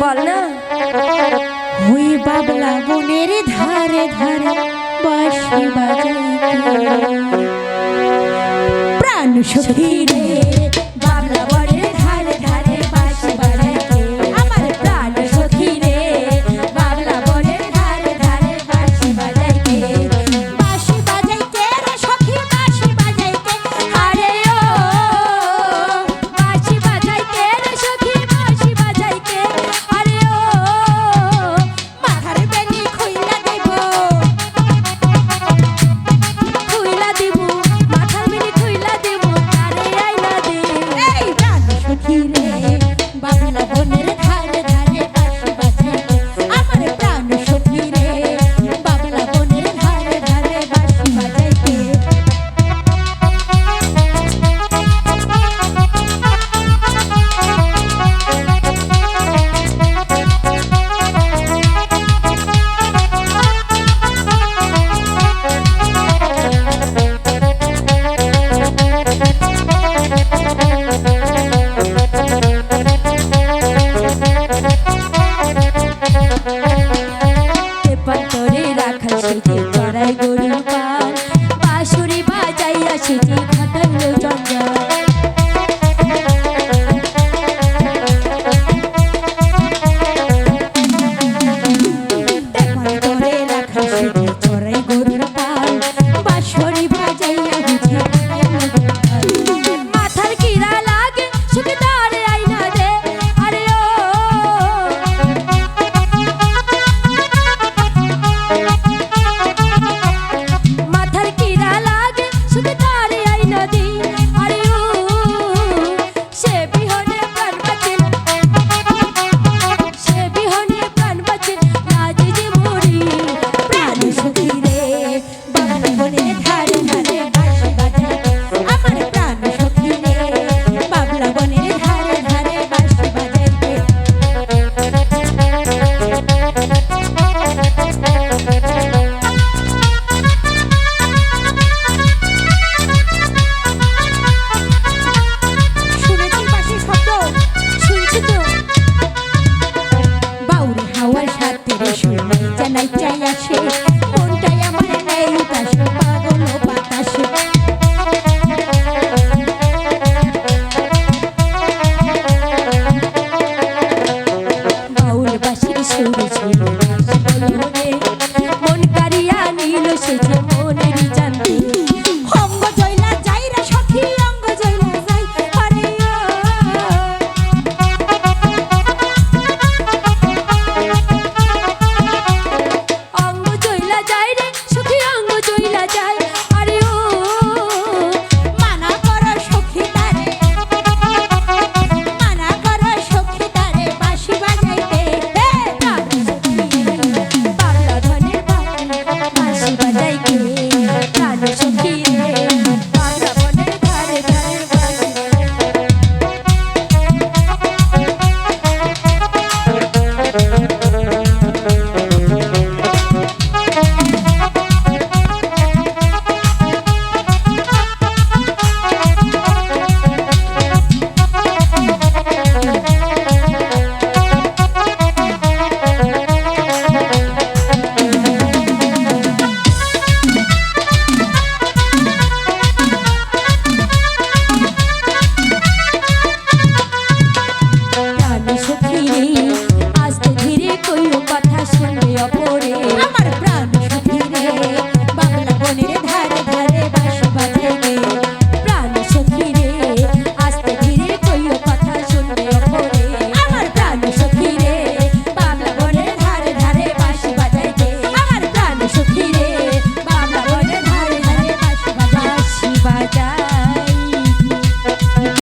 বল না। ওই বাবলা বনের ধারে ধারে বাঁশি বাজাই? প্রাণ সখী ভালোবাসির সুরে ছিল